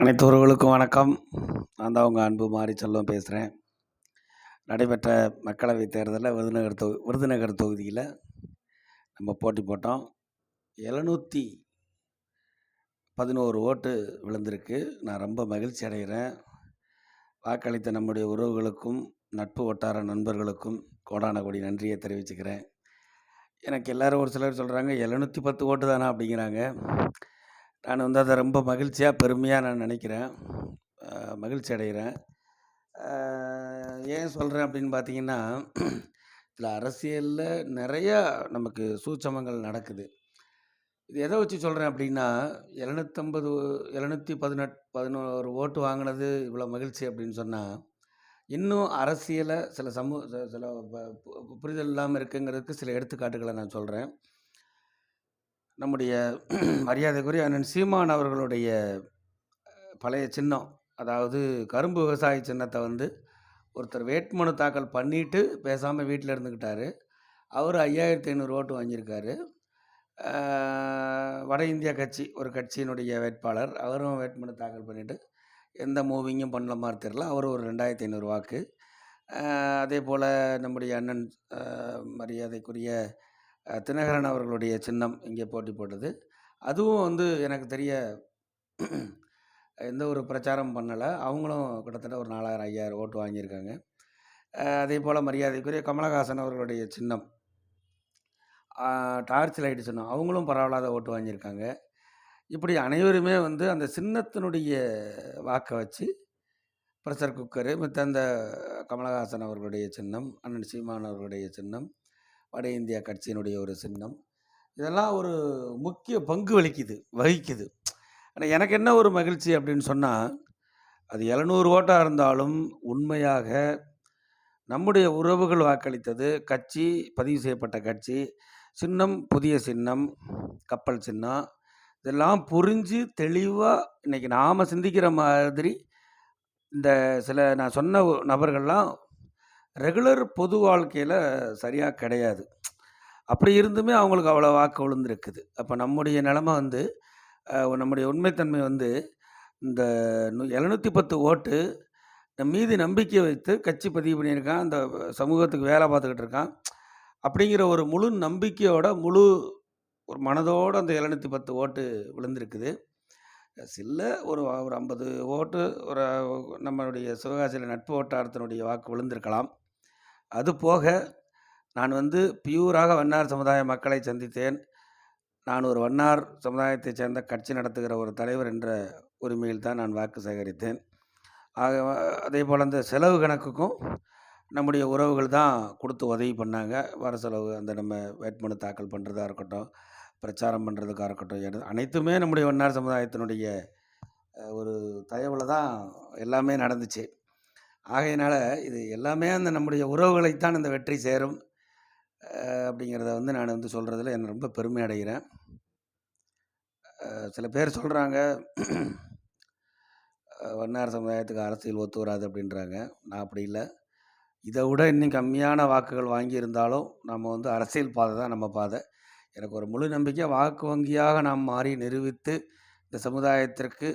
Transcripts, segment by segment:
அனைத்து உறவுகளுக்கும் வணக்கம். நான் தான் உங்கள் அன்பு மாறி செல்வம் பேசுகிறேன் நடைபெற்ற மக்களவைத் தேர்தலில் விருதுநகர் தொகு விருதுநகர் தொகுதியில் நம்ம போட்டி போட்டோம். எழுநூற்றி பதினோரு ஓட்டு விழுந்திருக்கு. நான் ரொம்ப மகிழ்ச்சி அடைகிறேன். வாக்களித்த நம்முடைய உறவுகளுக்கும் நட்பு வட்டார நண்பர்களுக்கும் கோடான கோடி நன்றியை தெரிவிச்சுக்கிறேன். எனக்கு எல்லோரும் ஒரு சிலர் சொல்கிறாங்க எழுநூற்றி பத்து ஓட்டு தானா அப்படிங்கிறாங்க. நான் வந்து அதை ரொம்ப மகிழ்ச்சியாக பெருமையாக நான் நினைக்கிறேன். மகிழ்ச்சி அடைகிறேன். ஏன் சொல்கிறேன் அப்படின்னு பார்த்தீங்கன்னா இதில் அரசியலில் நிறையா நமக்கு சூட்சமங்கள் நடக்குது. இது எதை வச்சு சொல்கிறேன் அப்படின்னா எழுநூற்றம்பது எழுநூற்றி பதினெட் பதினோரு ஓட்டு வாங்கினது இவ்வளோ மகிழ்ச்சி அப்படின்னு சொன்னால் இன்னும் அரசியலை சில சமூக சில- ப- பு- புரிதல் இல்லாமல் இருக்குங்கிறதுக்கு சில எடுத்துக்காட்டுகளை நான் சொல்கிறேன் நம்முடைய மரியாதைக்குரிய அண்ணன் சீமான் அவர்களுடைய பழைய சின்னம் அதாவது கரும்பு விவசாய சின்னத்தை வந்து ஒருத்தர் வேட்புமனு தாக்கல் பண்ணிட்டு பேசாமல் வீட்டில் இருந்துக்கிட்டாரு அவர் ஐயாயிரத்தி ஐநூறு ஓட்டு வாங்கியிருக்காரு. வட இந்திய கட்சி ஒரு கட்சியினுடைய வேட்பாளர். அவரும் வேட்புமனு தாக்கல் பண்ணிவிட்டு எந்த மூவிங்கும் பண்ணல மாதிரி தெரில அவர் ஒரு ரெண்டாயிரத்தி ஐநூறு வாக்கு. அதே போல் நம்முடைய அண்ணன் மரியாதைக்குரிய தினகரன் அவர்களுடைய சின்னம் இங்கே போட்டி போட்டது. அதுவும் வந்து எனக்கு தெரிய எந்த ஒரு பிரச்சாரம் பண்ணலை. அவங்களும் கிட்டத்தட்ட ஒரு நாலாயிரம் ஐயாயிரம் ஓட்டு வாங்கியிருக்காங்க. அதே போல் மரியாதைக்குரிய கமலஹாசன் அவர்களுடைய சின்னம். டார்ச் லைட் சின்னம் அவங்களும் பரவாயில்லாத ஓட்டு வாங்கியிருக்காங்க. இப்படி அனைவருமே வந்து அந்த சின்னத்தினுடைய வாக்கை வச்சு ப்ரெஷர் குக்கரு மற்ற அந்த கமலஹாசன் அவர்களுடைய சின்னம் அண்ணன் சீமான் அவர்களுடைய சின்னம் வட இந்தியா கட்சியினுடைய ஒரு சின்னம். இதெல்லாம் ஒரு முக்கிய பங்கு வகிக்குது வகிக்குது. ஆனால் எனக்கு என்ன ஒரு மகிழ்ச்சி அப்படின்னு சொன்னால் அது எழுநூறு ஓட்டாக இருந்தாலும் உண்மையாக நம்முடைய உறவுகள் வாக்களித்தது கட்சி பதிவு செய்யப்பட்ட கட்சி சின்னம் புதிய சின்னம் கப்பல் சின்னம் இதெல்லாம் புரிஞ்சு தெளிவாக இன்றைக்கி நாம் சிந்திக்கிற மாதிரி இந்த சில நான் சொன்ன நபர்கள்லாம் ரெகுலர் பொது வாழ்க்கையில் சரியாக கிடையாது. அப்படி இருந்துமே அவங்களுக்கு அவ்வளோ வாக்கு விழுந்திருக்குது அப்போ நம்முடைய நிலமை வந்து நம்முடைய உண்மைத்தன்மை வந்து இந்த எழுநூற்றி பத்து ஓட்டு மீதி மீது நம்பிக்கை வைத்து கட்சி பதிவு பண்ணியிருக்கான் அந்த சமூகத்துக்கு வேலை பார்த்துக்கிட்டு இருக்கான் அப்படிங்கிற ஒரு முழு நம்பிக்கையோட முழு ஒரு மனதோடு அந்த எழுநூற்றி பத்து ஓட்டு விழுந்திருக்குது. சில்ல ஒரு ஒரு ஐம்பது ஓட்டு ஒரு நம்மளுடைய சிவகாசியில் நட்பு வட்டாரத்தினுடைய வாக்கு விழுந்திருக்கலாம். அது போக நான் வந்து பியூராக வண்ணார் சமுதாய மக்களை சந்தித்தேன். நான் ஒரு வண்ணார் சமுதாயத்தைச் சேர்ந்த கட்சி நடத்துகிற ஒரு தலைவர் என்ற உரிமையில் தான் நான் வாக்கு சேகரித்தேன். ஆக அதே போல் அந்த செலவு கணக்குக்கும் நம்முடைய உறவுகள் தான் கொடுத்து உதவி பண்ணாங்க. வர செலவு அந்த நம்ம வேட்புமனு தாக்கல் பண்ணுறதா இருக்கட்டும் பிரச்சாரம் பண்ணுறதுக்காக இருக்கட்டும் அனைத்துமே நம்முடைய வண்ணார் சமுதாயத்தினுடைய ஒரு தயவில் தான் எல்லாமே நடந்துச்சு. ஆகையினால் இது எல்லாமே அந்த நம்முடைய உறவுகளைத்தான் இந்த வெற்றி சேரும். அப்படிங்கிறத வந்து நான் வந்து சொல்கிறதுல என்னை ரொம்ப பெருமை அடைகிறேன். சில பேர் சொல்கிறாங்க வண்ணார் சமுதாயத்துக்கு அரசியல் ஒத்து வராது அப்படின்றாங்க. நான் அப்படி இல்லை. இதை விட இன்னும் கம்மியான வாக்குகள் வாங்கியிருந்தாலும் நம்ம வந்து அரசியல் பாதை தான் நம்ம பாதை. எனக்கு ஒரு முழு நம்பிக்கை வாக்கு வங்கியாக நாம் மாறி நிரூபித்து இந்த சமுதாயத்திற்கு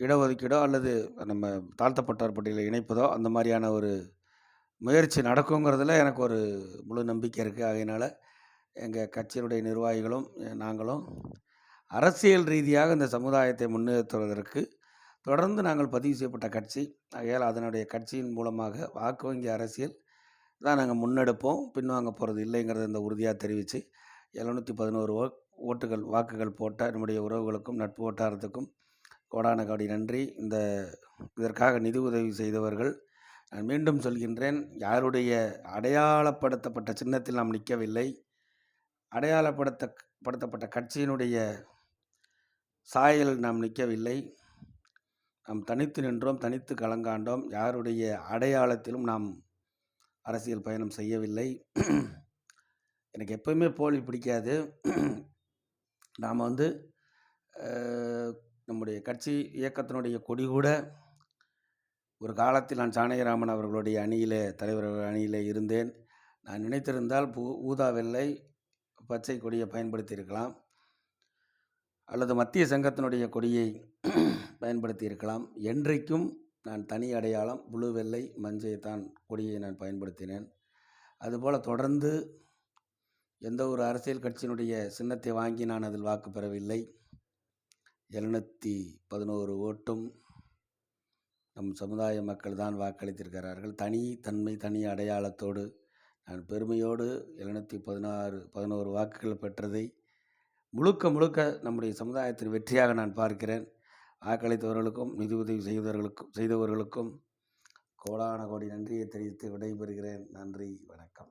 இடஒதுக்கீடோ அல்லது நம்ம தாழ்த்தப்பட்டார் பட்டியலில் இணைப்பதோ அந்த மாதிரியான ஒரு முயற்சி நடக்குங்கிறதுல எனக்கு ஒரு முழு நம்பிக்கை இருக்குது அதனால் எங்கள் கட்சியினுடைய நிர்வாகிகளும் நாங்களும் அரசியல் ரீதியாக இந்த சமுதாயத்தை முன்னேற்றுவதற்கு தொடர்ந்து நாங்கள் பதிவு செய்யப்பட்ட கட்சி. ஆகையால் அதனுடைய கட்சியின் மூலமாக வாக்கு வங்கி அரசியல் தான் நாங்கள் முன்னெடுப்போம். பின்வாங்க போகிறது இல்லைங்கிறத இந்த உறுதியாக தெரிவித்து எழுநூற்றி பதினோரு ஓட்டுகள் வாக்குகள் போட்ட நம்முடைய உறவுகளுக்கும் நட்பு வட்டாரத்துக்கும் கோடான கோடி நன்றி. இந்த இதற்காக நிதி உதவி செய்தவர்கள் நான் மீண்டும் சொல்கின்றேன் யாருடைய அடையாளப்படுத்தப்பட்ட சின்னத்தில் நாம் நிற்கவில்லை அடையாளப்படுத்த படுத்தப்பட்ட கட்சியினுடைய சாயல் நாம் நிற்கவில்லை நாம் தனித்து நின்றோம் தனித்து கலங்காண்டோம். யாருடைய அடையாளத்திலும் நாம் அரசியல் பயணம் செய்யவில்லை. எனக்கு எப்பவுமே போலி பிடிக்காது. நாம் வந்து நம்முடைய கட்சி இயக்கத்தினுடைய கொடி கூட ஒரு காலத்தில் நான் சாணகிராமன் அவர்களுடைய அணியிலே தலைவர் அணியிலே இருந்தேன். நான் நினைத்திருந்தால் பூ ஊதா வெள்ளை பச்சை கொடியை பயன்படுத்தியிருக்கலாம். அல்லது மத்திய சங்கத்தினுடைய கொடியை பயன்படுத்தியிருக்கலாம். என்றைக்கும் நான் தனி அடையாளம் புழு வெள்ளை மஞ்சை தான் கொடியை நான் பயன்படுத்தினேன். அதுபோல் தொடர்ந்து எந்த ஒரு அரசியல் கட்சியினுடைய சின்னத்தை வாங்கி நான் அதில் வாக்கு பெறவில்லை. எழுநூற்றி பதினோரு ஓட்டும் நம் சமுதாய மக்கள் தான் வாக்களித்திருக்கிறார்கள். தனி தன்மை தனி அடையாளத்தோடு நான் பெருமையோடு எழுநூற்றி பதினாறு பதினோரு வாக்குகள் பெற்றதை முழுக்க முழுக்க நம்முடைய சமுதாயத்தின் வெற்றியாக நான் பார்க்கிறேன். வாக்களித்தவர்களுக்கும் நிதியுதவி செய்தவர்களுக்கும் செய்தவர்களுக்கும் கோடான கோடி நன்றியை தெரிவித்து விடைபெறுகிறேன். நன்றி வணக்கம்.